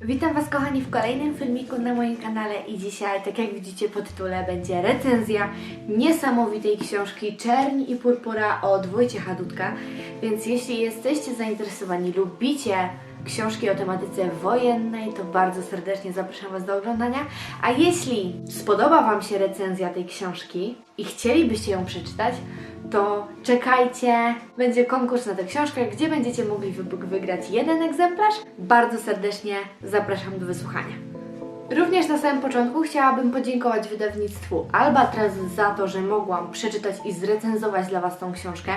Witam Was kochani w kolejnym filmiku na moim kanale i dzisiaj, tak jak widzicie po tytule, będzie recenzja niesamowitej książki Czerń i Purpura od Wojciecha Dudka. Więc jeśli jesteście zainteresowani, lubicie książki o tematyce wojennej, to bardzo serdecznie zapraszam Was do oglądania. A jeśli spodoba Wam się recenzja tej książki i chcielibyście ją przeczytać, to czekajcie, będzie konkurs na tę książkę, gdzie będziecie mogli wy- wygrać jeden egzemplarz. Bardzo serdecznie zapraszam do wysłuchania. Również na samym początku chciałabym podziękować wydawnictwu Albatraz za to, że mogłam przeczytać i zrecenzować dla Was tą książkę,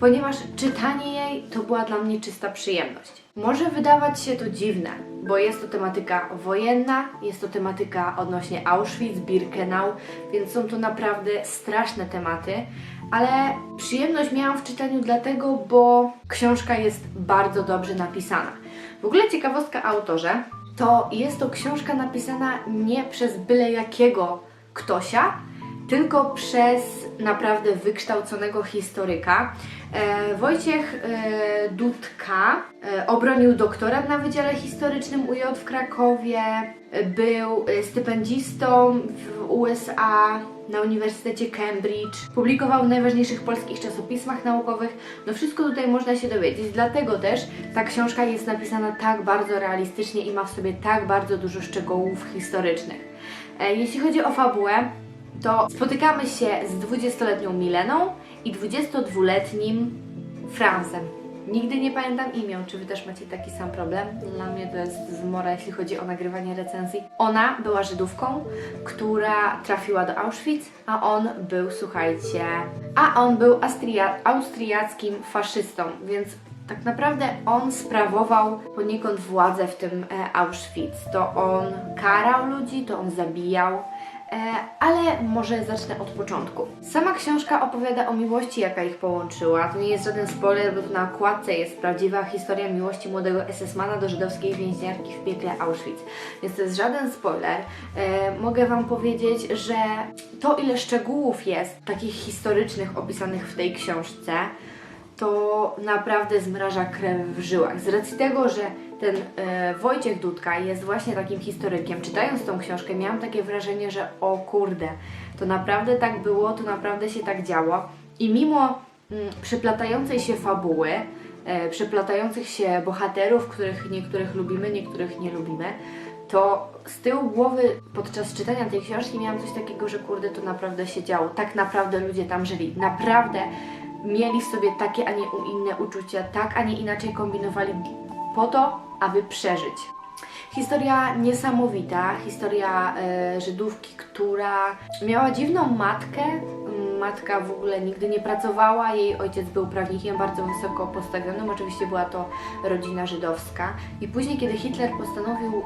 ponieważ czytanie jej to była dla mnie czysta przyjemność. Może wydawać się to dziwne, bo jest to tematyka wojenna, jest to tematyka odnośnie Auschwitz, Birkenau, więc są to naprawdę straszne tematy, ale przyjemność miałam w czytaniu dlatego, bo książka jest bardzo dobrze napisana. W ogóle ciekawostka autorze, to jest to książka napisana nie przez byle jakiego ktosia, tylko przez naprawdę wykształconego historyka. E, Wojciech e, Dudka e, obronił doktorat na Wydziale Historycznym UJ w Krakowie, e, był e, stypendistą w USA na Uniwersytecie Cambridge, publikował w najważniejszych polskich czasopismach naukowych. No wszystko tutaj można się dowiedzieć, dlatego też ta książka jest napisana tak bardzo realistycznie i ma w sobie tak bardzo dużo szczegółów historycznych. E, Jeśli chodzi o fabułę, to spotykamy się z 20-letnią Mileną i 22-letnim Franzem. Nigdy nie pamiętam imion. Czy Wy też macie taki sam problem? Dla mnie to jest zmora, jeśli chodzi o nagrywanie recenzji. Ona była Żydówką, która trafiła do Auschwitz, a on był, słuchajcie, a on był Austria- austriackim faszystą, więc tak naprawdę on sprawował poniekąd władzę w tym e, Auschwitz. To on karał ludzi, to on zabijał. E, ale może zacznę od początku. Sama książka opowiada o miłości, jaka ich połączyła. To nie jest żaden spoiler, bo na okładce jest prawdziwa historia miłości młodego SS-mana do żydowskiej więźniarki w piekle Auschwitz. Więc to jest żaden spoiler. E, mogę Wam powiedzieć, że to ile szczegółów jest takich historycznych opisanych w tej książce, to naprawdę zmraża krew w żyłach. Z racji tego, że ten e, Wojciech Dudka jest właśnie takim historykiem, czytając tą książkę miałam takie wrażenie, że o kurde, to naprawdę tak było, to naprawdę się tak działo. I mimo mm, się fabuły, e, przeplatających się bohaterów, których niektórych lubimy, niektórych nie lubimy, to z tyłu głowy podczas czytania tej książki miałam coś takiego, że kurde, to naprawdę się działo. Tak naprawdę ludzie tam żyli. Naprawdę mieli w sobie takie, a nie inne uczucia, tak, a nie inaczej kombinowali po to, aby przeżyć. Historia niesamowita, historia e, Żydówki, która miała dziwną matkę. Matka w ogóle nigdy nie pracowała, jej ojciec był prawnikiem bardzo wysoko postawionym, oczywiście była to rodzina żydowska. I później, kiedy Hitler postanowił e,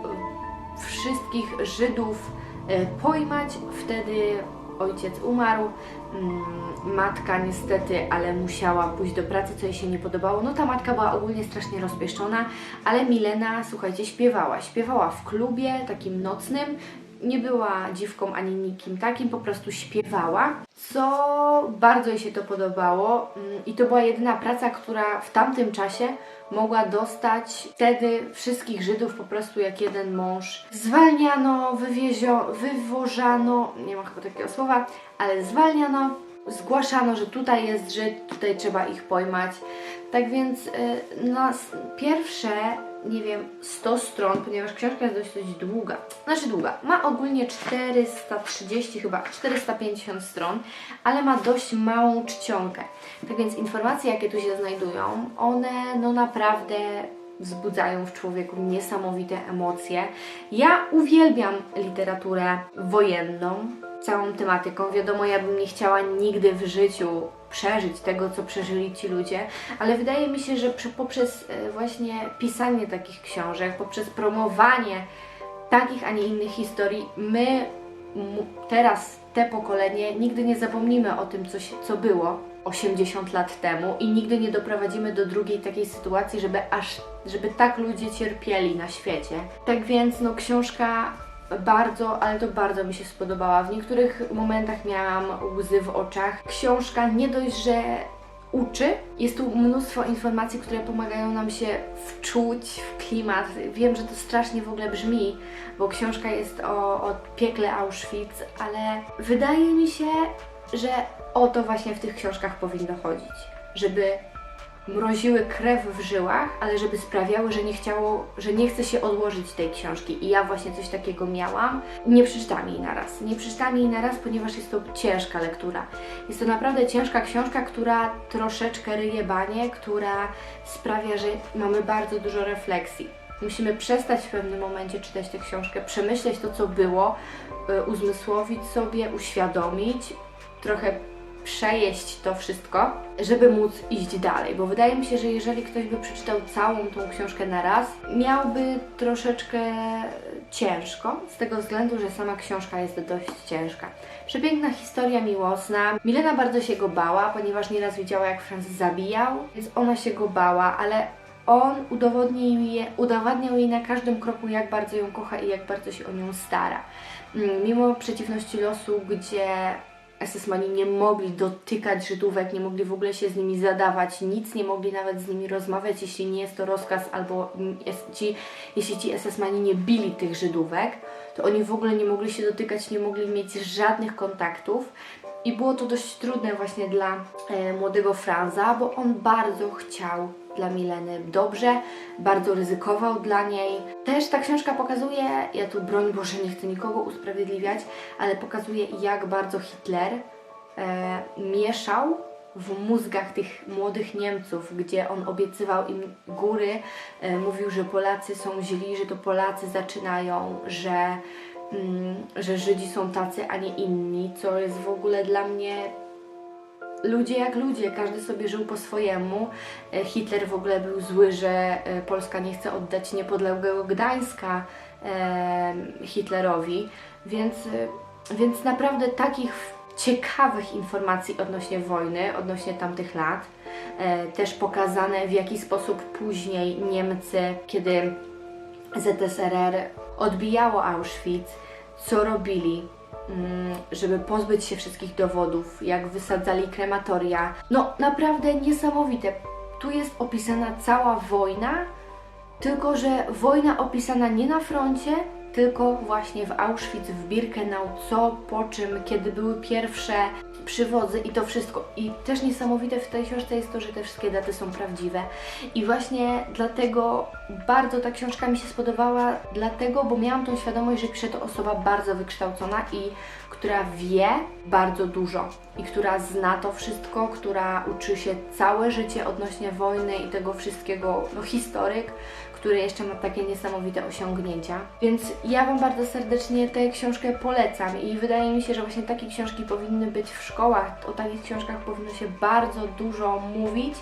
wszystkich Żydów e, pojmać, wtedy ojciec umarł, mm, matka niestety, ale musiała pójść do pracy, co jej się nie podobało. No ta matka była ogólnie strasznie rozpieszczona, ale Milena, słuchajcie, śpiewała. Śpiewała w klubie takim nocnym, nie była dziwką ani nikim takim, po prostu śpiewała, co bardzo jej się to podobało mm, i to była jedyna praca, która w tamtym czasie mogła dostać wtedy wszystkich Żydów po prostu jak jeden mąż. Zwalniano, wywiezio, wywożano, nie ma chyba takiego słowa, ale zwalniano, zgłaszano, że tutaj jest Żyd, tutaj trzeba ich pojmać. Tak więc y, pierwsze, nie wiem, 100 stron, ponieważ książka jest dość, długa, znaczy długa, ma ogólnie 430 chyba, 450 stron, ale ma dość małą czcionkę. Tak więc informacje, jakie tu się znajdują, one no naprawdę wzbudzają w człowieku niesamowite emocje. Ja uwielbiam literaturę wojenną, całą tematyką. Wiadomo, ja bym nie chciała nigdy w życiu przeżyć tego, co przeżyli ci ludzie, ale wydaje mi się, że poprzez e, właśnie pisanie takich książek, poprzez promowanie takich, a nie innych historii, my teraz, te pokolenie, nigdy nie zapomnimy o tym, co, się, co było 80 lat temu i nigdy nie doprowadzimy do drugiej takiej sytuacji, żeby aż, żeby tak ludzie cierpieli na świecie. Tak więc, no, książka bardzo, ale to bardzo mi się spodobała. W niektórych momentach miałam łzy w oczach. Książka nie dość, że uczy. Jest tu mnóstwo informacji, które pomagają nam się wczuć w klimat. Wiem, że to strasznie w ogóle brzmi, bo książka jest o, o piekle Auschwitz, ale wydaje mi się, że o to właśnie w tych książkach powinno chodzić. Żeby mroziły krew w żyłach, ale żeby sprawiały, że nie chciało, że nie chce się odłożyć tej książki. I ja właśnie coś takiego miałam. Nie przeczytałam jej naraz. Nie przeczytałam jej naraz, ponieważ jest to ciężka lektura. Jest to naprawdę ciężka książka, która troszeczkę ryje banie, która sprawia, że mamy bardzo dużo refleksji. Musimy przestać w pewnym momencie czytać tę książkę, przemyśleć to, co było, y, uzmysłowić sobie, uświadomić, trochę przejeść to wszystko, żeby móc iść dalej. Bo wydaje mi się, że jeżeli ktoś by przeczytał całą tą książkę na raz, miałby troszeczkę ciężko, z tego względu, że sama książka jest dość ciężka. Przepiękna historia miłosna. Milena bardzo się go bała, ponieważ nieraz widziała, jak Franz zabijał, więc ona się go bała, ale on udowodnił je, udowadniał jej na każdym kroku, jak bardzo ją kocha i jak bardzo się o nią stara. Mm, Mimo przeciwności losu, gdzie SS-mani nie mogli dotykać Żydówek, nie mogli w ogóle się z nimi zadawać, nic nie mogli nawet z nimi rozmawiać, jeśli nie jest to rozkaz, albo ci, jeśli ci SS-mani nie bili tych Żydówek, to oni w ogóle nie mogli się dotykać, nie mogli mieć żadnych kontaktów. I było to dość trudne właśnie dla e, młodego Franza, bo on bardzo chciał dla Mileny dobrze, bardzo ryzykował dla niej. Też ta książka pokazuje, ja tu broń Boże nie chcę nikogo usprawiedliwiać, ale pokazuje jak bardzo Hitler e, mieszał w mózgach tych młodych Niemców, gdzie on obiecywał im góry, e, mówił, że Polacy są źli, że to Polacy zaczynają, że, mm, że Żydzi są tacy, a nie inni, co jest w ogóle dla mnie ludzie jak ludzie, każdy sobie żył po swojemu. E, Hitler w ogóle był zły, że e, Polska nie chce oddać niepodległego Gdańska e, Hitlerowi, więc, więc naprawdę takich ciekawych informacji odnośnie wojny, odnośnie tamtych lat, też pokazane w jaki sposób później Niemcy, kiedy ZSRR odbijało Auschwitz, co robili, żeby pozbyć się wszystkich dowodów, jak wysadzali krematoria. No naprawdę niesamowite. Tu jest opisana cała wojna, tylko że wojna opisana nie na froncie, tylko właśnie w Auschwitz, w Birkenau, co, po czym, kiedy były pierwsze przywozy i to wszystko. I też niesamowite w tej książce jest to, że te wszystkie daty są prawdziwe. I właśnie dlatego bardzo ta książka mi się spodobała, dlatego, bo miałam tą świadomość, że pisze to osoba bardzo wykształcona i która wie bardzo dużo i która zna to wszystko, która uczy się całe życie odnośnie wojny i tego wszystkiego, no historyk, który jeszcze ma takie niesamowite osiągnięcia. Więc ja Wam bardzo serdecznie tę książkę polecam i wydaje mi się, że właśnie takie książki powinny być w szkołach. O takich książkach powinno się bardzo dużo mówić.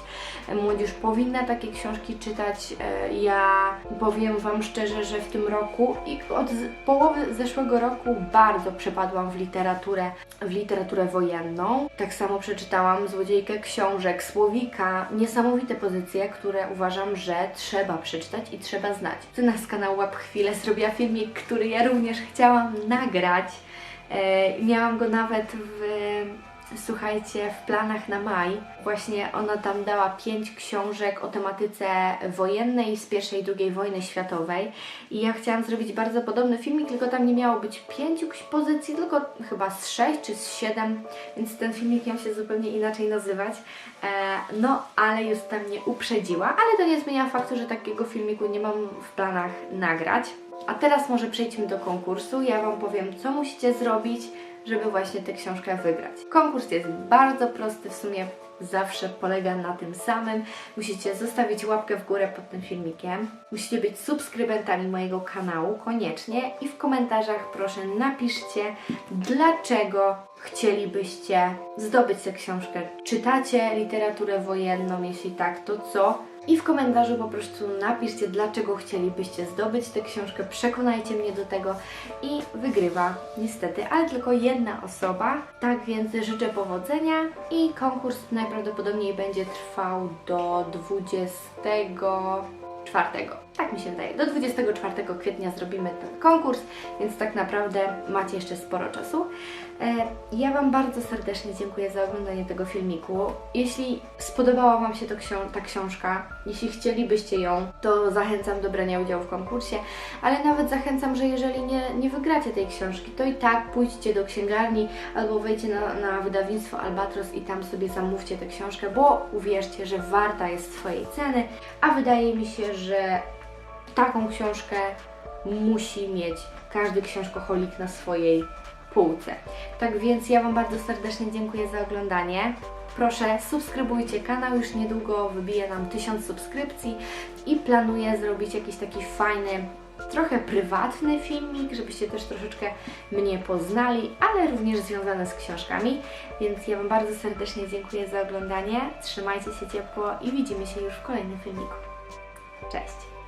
Młodzież powinna takie książki czytać. E, Ja powiem Wam szczerze, że w tym roku i od połowy zeszłego roku bardzo przepadłam w literaturę, w literaturę wojenną. Tak samo przeczytałam Złodziejkę Książek, Słowika, niesamowite pozycje, które uważam, że trzeba przeczytać i trzeba znać. Tyna z kanału Łap Chwilę zrobiła filmik, który ja również chciałam nagrać. E, miałam go nawet w, słuchajcie, w planach na maj. Właśnie ona tam dała pięć książek o tematyce wojennej z pierwszej i II wojny światowej. I ja chciałam zrobić bardzo podobny filmik, tylko tam nie miało być pięciu pozycji, tylko chyba z sześć czy z siedem, więc ten filmik miał się zupełnie inaczej nazywać. E, no, ale już tam mnie uprzedziła, ale to nie zmienia faktu, że takiego filmiku nie mam w planach nagrać. A teraz może przejdźmy do konkursu. Ja Wam powiem, co musicie zrobić, żeby właśnie tę książkę wygrać. Konkurs jest bardzo prosty, w sumie zawsze polega na tym samym. Musicie zostawić łapkę w górę pod tym filmikiem. Musicie być subskrybentami mojego kanału, koniecznie. I w komentarzach proszę napiszcie, dlaczego chcielibyście zdobyć tę książkę. Czytacie literaturę wojenną? Jeśli tak, to co? I w komentarzu po prostu napiszcie, dlaczego chcielibyście zdobyć tę książkę, przekonajcie mnie do tego i wygrywa niestety, ale tylko jedna osoba. Tak więc życzę powodzenia i konkurs najprawdopodobniej będzie trwał do 24. Tak mi się wydaje. Do 24 kwietnia zrobimy ten konkurs, więc tak naprawdę macie jeszcze sporo czasu. E, Ja Wam bardzo serdecznie dziękuję za oglądanie tego filmiku. Jeśli spodobała Wam się ta książka, jeśli chcielibyście ją, to zachęcam do brania udziału w konkursie, ale nawet zachęcam, że jeżeli nie, nie wygracie tej książki, to i tak pójdźcie do księgarni albo wejdźcie na, na wydawnictwo Albatros i tam sobie zamówcie tę książkę, bo uwierzcie, że warta jest swojej ceny, a wydaje mi się, że taką książkę musi mieć każdy książkoholik na swojej półce. Tak więc ja Wam bardzo serdecznie dziękuję za oglądanie. Proszę, subskrybujcie kanał, już niedługo wybije nam 1000 subskrypcji i planuję zrobić jakiś taki fajny, trochę prywatny filmik, żebyście też troszeczkę mnie poznali, ale również związane z książkami. Więc ja Wam bardzo serdecznie dziękuję za oglądanie. Trzymajcie się ciepło i widzimy się już w kolejnym filmiku. Cześć!